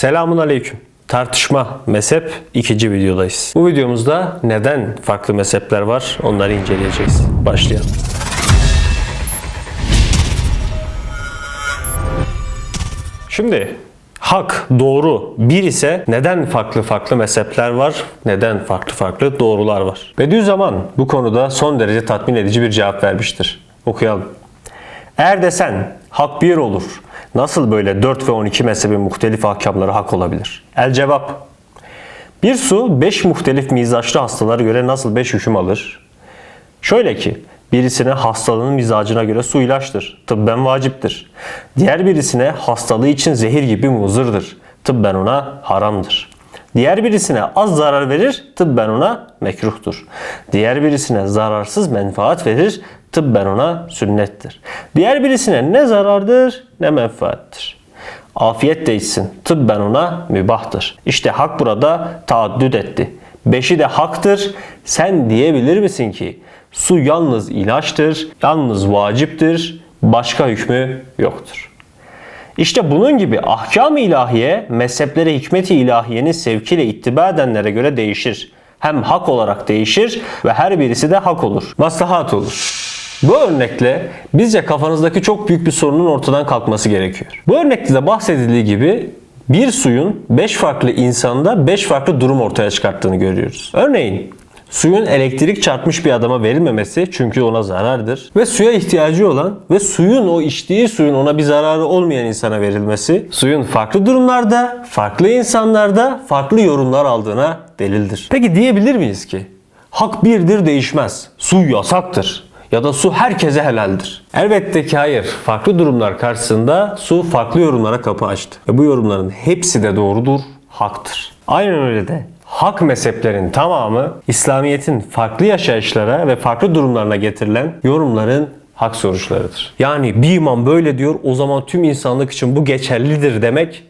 Selamun Aleyküm. Tartışma mezhep ikinci videodayız. Bu videomuzda neden farklı mezhepler var onları inceleyeceğiz. Başlayalım. Şimdi hak, doğru bir ise neden farklı farklı mezhepler var, neden farklı farklı doğrular var? Bediüzzaman bu konuda son derece tatmin edici bir cevap vermiştir. Okuyalım. Eğer desen hak bir olur, nasıl böyle 4 ve 12 mezhebin muhtelif ahkamları hak olabilir? El cevap. Bir su 5 muhtelif mizaçlı hastalara göre nasıl 5 hüküm alır? Şöyle ki, birisine hastalığın mizacına göre su ilaçtır, tıbben vaciptir. Diğer birisine hastalığı için zehir gibi muzırdır, tıbben ona haramdır. Diğer birisine az zarar verir, tıbben ona mekruhtur. Diğer birisine zararsız menfaat verir, tıbben ona sünnettir. Diğer birisine ne zarardır ne menfaattir. Afiyet değilsin, tıbben ona mübahtır. İşte hak burada taaddüt etti. Beşi de haktır. Sen diyebilir misin ki su yalnız ilaçtır, yalnız vaciptir, başka hükmü yoktur. İşte bunun gibi ahkam-ı ilahiye mezheplere hikmet-i ilahiyenin sevkiyle ittiba edenlere göre değişir. Hem hak olarak değişir ve her birisi de hak olur. Maslahat olur. Bu örnekle bizce kafanızdaki çok büyük bir sorunun ortadan kalkması gerekiyor. Bu örnekte de bahsedildiği gibi bir suyun 5 farklı insanda 5 farklı durum ortaya çıkarttığını görüyoruz. Örneğin Suyun elektrik çarpmış bir adama verilmemesi çünkü ona zarardır. Ve suya ihtiyacı olan ve suyun o içtiği suyun ona bir zararı olmayan insana verilmesi suyun farklı durumlarda, farklı insanlarda farklı yorumlar aldığına delildir. Peki diyebilir miyiz ki hak birdir değişmez. Su yasaktır ya da su herkese helaldir. Elbette ki hayır. Farklı durumlar karşısında su farklı yorumlara kapı açtı. Ve bu yorumların hepsi de doğrudur, haktır. Aynen öyle de hak mezheplerin tamamı İslamiyet'in farklı yaşayışlara ve farklı durumlarına getirilen yorumların hak sonuçlarıdır. Yani bir imam böyle diyor o zaman tüm insanlık için bu geçerlidir demek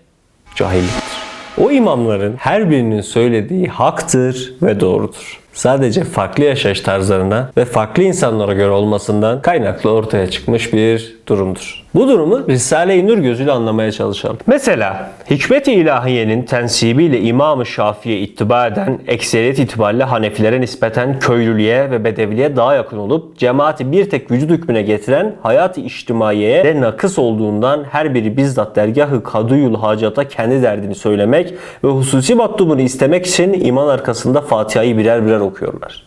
cahilliktir. O imamların her birinin söylediği haktır ve doğrudur. Sadece farklı yaşayış tarzlarına ve farklı insanlara göre olmasından kaynaklı ortaya çıkmış bir durumdur. Bu durumu Risale-i Nur gözüyle anlamaya çalışalım. Mesela hikmet-i ilahiyenin tensibiyle İmam-ı Şafii'ye ittiba eden ekseriyet itibariyle Hanefilere nispeten köylülüğe ve bedeviliğe daha yakın olup cemaati bir tek vücut hükmüne getiren hayat-ı içtimaiyeye de nakıs olduğundan her biri bizzat dergahı kadıyul hacata kendi derdini söylemek ve hususi matlubunu istemek için iman arkasında Fatiha'yı birer birer okuyorlar.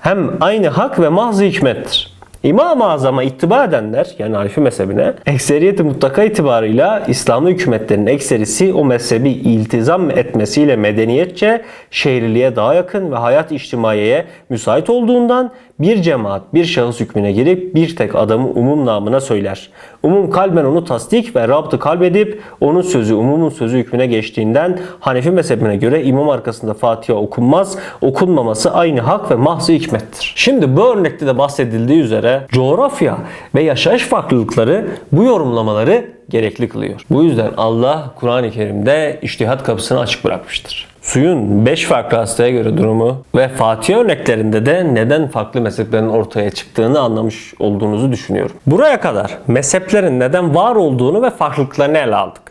Hem aynı hak ve mahz hikmettir. İmam-ı Azam'a ittiba edenler yani Hanefi mezhebine ekseriyeti mutlaka itibarıyla İslamlı hükümetlerin ekserisi o mezhebi iltizam etmesiyle medeniyetçe şehriliğe daha yakın ve hayat içtimaiyeye müsait olduğundan bir cemaat bir şahıs hükmüne girip bir tek adamı umum namına söyler. Umum kalben onu tasdik ve rabtı kalbedip onun sözü umumun sözü hükmüne geçtiğinden Hanefi mezhebine göre imam arkasında Fatiha okunmaz, okunmaması aynı hak ve mahzı hikmettir. Şimdi bu örnekte de bahsedildiği üzere coğrafya ve yaşayış farklılıkları bu yorumlamaları gerekli kılıyor. Bu yüzden Allah Kur'an-ı Kerim'de iştihat kapısını açık bırakmıştır. Suyun 5 farklı hastaya göre durumu ve Fatih örneklerinde de neden farklı mezheplerin ortaya çıktığını anlamış olduğunuzu düşünüyorum. Buraya kadar mezheplerin neden var olduğunu ve farklılıklarını ele aldık.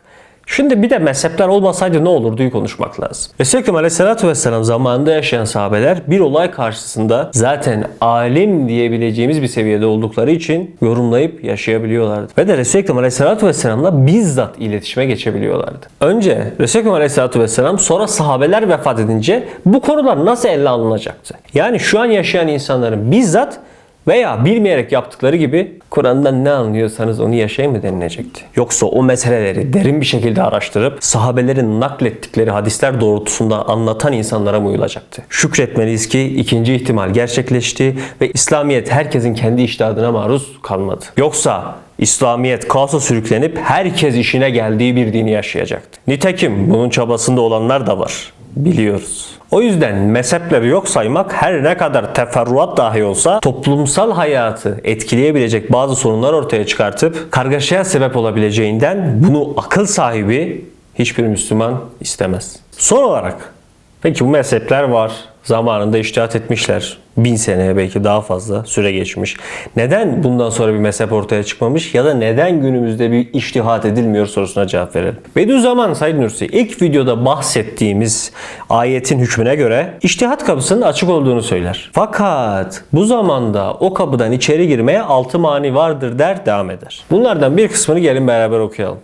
Şimdi bir de mezhepler olmasaydı ne olurduyu konuşmak lazım. Resulü Aleyhisselatü Vesselam zamanında yaşayan sahabeler bir olay karşısında zaten alim diyebileceğimiz bir seviyede oldukları için yorumlayıp yaşayabiliyorlardı. Ve de Resulü Aleyhisselatü Vesselam'la bizzat iletişime geçebiliyorlardı. Önce Resulü Aleyhisselatü Vesselam sonra sahabeler vefat edince bu konular nasıl ele alınacaktı? Yani şu an yaşayan insanların bizzat veya bilmeyerek yaptıkları gibi Kur'an'dan ne anlıyorsanız onu yaşayın mı denilecekti. Yoksa o meseleleri derin bir şekilde araştırıp sahabelerin naklettikleri hadisler doğrultusunda anlatan insanlara mı uyulacaktı? Şükretmeliyiz ki ikinci ihtimal gerçekleşti ve İslamiyet herkesin kendi iştihadına maruz kalmadı. Yoksa İslamiyet kaosa sürüklenip herkes işine geldiği bir dini yaşayacaktı. Nitekim bunun çabasında olanlar da var. Biliyoruz. O yüzden mezhepleri yok saymak her ne kadar teferruat dahi olsa toplumsal hayatı etkileyebilecek bazı sorunlar ortaya çıkartıp kargaşaya sebep olabileceğinden bunu akıl sahibi hiçbir Müslüman istemez. Son olarak peki bu mezhepler var. Zamanında iştihat etmişler. Bin seneye belki daha fazla süre geçmiş. Neden bundan sonra bir mezhep ortaya çıkmamış ya da neden günümüzde bir iştihat edilmiyor sorusuna cevap verelim. Bediüzzaman Said Nursi ilk videoda bahsettiğimiz ayetin hükmüne göre iştihat kapısının açık olduğunu söyler. Fakat bu zamanda o kapıdan içeri girmeye altı mani vardır der devam eder. Bunlardan bir kısmını gelin beraber okuyalım.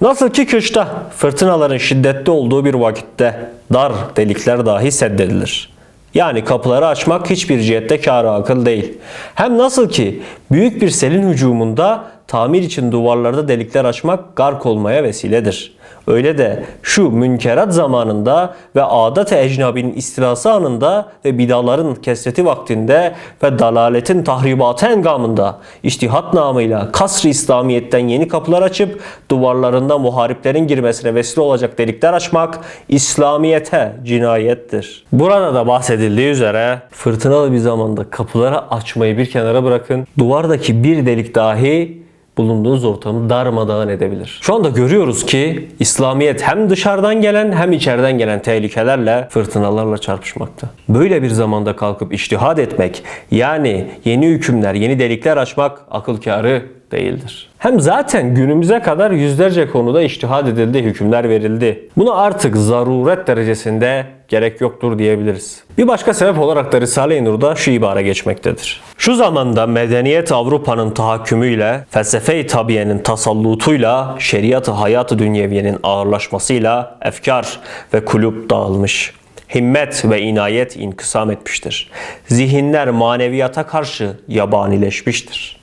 Nasıl ki kışta fırtınaların şiddetli olduğu bir vakitte dar delikler dahi seddedilir. Yani kapıları açmak hiçbir cihette kârı akıl değil. Hem nasıl ki büyük bir selin hücumunda tamir için duvarlarda delikler açmak gark olmaya vesiledir. Öyle de şu münkerat zamanında ve adet-i ecnabinin istilası anında ve bidaların kesreti vaktinde ve dalaletin tahribatı engamında iştihat namıyla kasr-ı İslamiyet'ten yeni kapılar açıp duvarlarında muhariplerin girmesine vesile olacak delikler açmak İslamiyete cinayettir. Burada da bahsedildiği üzere fırtınalı bir zamanda kapıları açmayı bir kenara bırakın. Duvardaki bir delik dahi bulunduğunuz ortamı darmadağın edebilir. Şu anda görüyoruz ki İslamiyet hem dışarıdan gelen hem içeriden gelen tehlikelerle, fırtınalarla çarpışmakta. Böyle bir zamanda kalkıp iştihad etmek, yani yeni hükümler, yeni delikler açmak akıl kârı değildir. Hem zaten günümüze kadar yüzlerce konuda iştihad edildi, hükümler verildi. Buna artık zaruret derecesinde gerek yoktur diyebiliriz. Bir başka sebep olarak da Risale-i Nur'da şu ibare geçmektedir. Şu zamanda medeniyet Avrupa'nın tahakkümüyle, felsefe-i tabiyenin tasallutuyla, şeriat-ı hayat-ı dünyeviyenin ağırlaşmasıyla efkar ve kulüp dağılmış himmet ve inayet inkısam etmiştir. Zihinler maneviyata karşı yabanileşmiştir.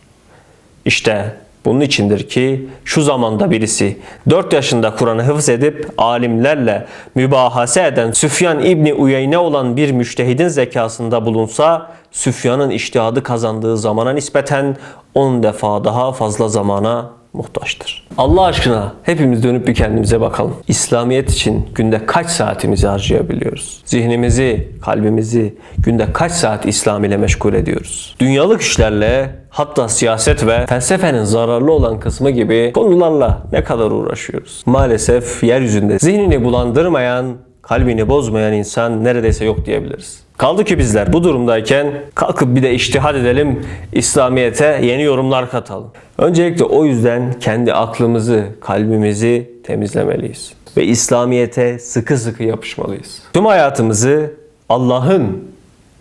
İşte bunun içindir ki şu zamanda birisi 4 yaşında Kur'an'ı hıfz edip alimlerle mübahase eden Süfyan İbni Uyeyne olan bir müştehidin zekasında bulunsa Süfyan'ın iştihadı kazandığı zamana nispeten 10 defa daha fazla zamana muhtaçtır. Allah aşkına hepimiz dönüp bir kendimize bakalım. İslamiyet için günde kaç saatimizi harcayabiliyoruz? Zihnimizi, kalbimizi günde kaç saat İslam ile meşgul ediyoruz? Dünyalık işlerle hatta siyaset ve felsefenin zararlı olan kısmı gibi konularla ne kadar uğraşıyoruz? Maalesef yeryüzünde zihnini bulandırmayan, kalbini bozmayan insan neredeyse yok diyebiliriz. Kaldı ki bizler bu durumdayken kalkıp bir de iştihad edelim, İslamiyet'e yeni yorumlar katalım. Öncelikle o yüzden kendi aklımızı, kalbimizi temizlemeliyiz. Ve İslamiyet'e sıkı sıkı yapışmalıyız. Tüm hayatımızı Allah'ın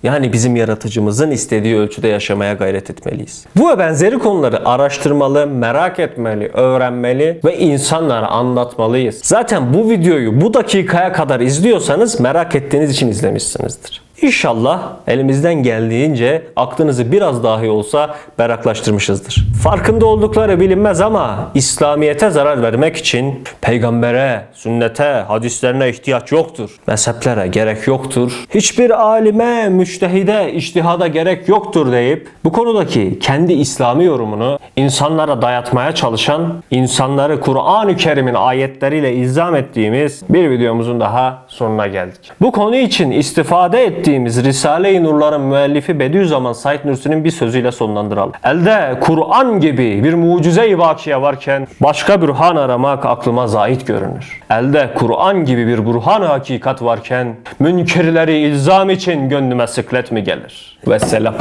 yani bizim yaratıcımızın istediği ölçüde yaşamaya gayret etmeliyiz. Bu ve benzeri konuları araştırmalı, merak etmeli, öğrenmeli ve insanlara anlatmalıyız. Zaten bu videoyu bu dakikaya kadar izliyorsanız merak ettiğiniz için izlemişsinizdir. İnşallah elimizden geldiğince aklınızı biraz dahi olsa meraklaştırmışızdır. Farkında oldukları bilinmez ama İslamiyete zarar vermek için peygambere, sünnete, hadislerine ihtiyaç yoktur. Mezheplere gerek yoktur. Hiçbir alime, müştehide, iştihada gerek yoktur deyip bu konudaki kendi İslami yorumunu insanlara dayatmaya çalışan, insanları Kur'an-ı Kerim'in ayetleriyle ilzam ettiğimiz bir videomuzun daha sonuna geldik. Bu konu için istifade ettiğimiz Risale-i Nurların müellifi Bediüzzaman Said Nursi'nin bir sözüyle sonlandıralım. Elde Kur'an gibi bir mucize-i vakiye varken başka bürhan aramak aklıma zahit görünür. Elde Kur'an gibi bir burhan hakikat varken münkerleri ilzam için gönlüme sıklet mi gelir? Vesselam.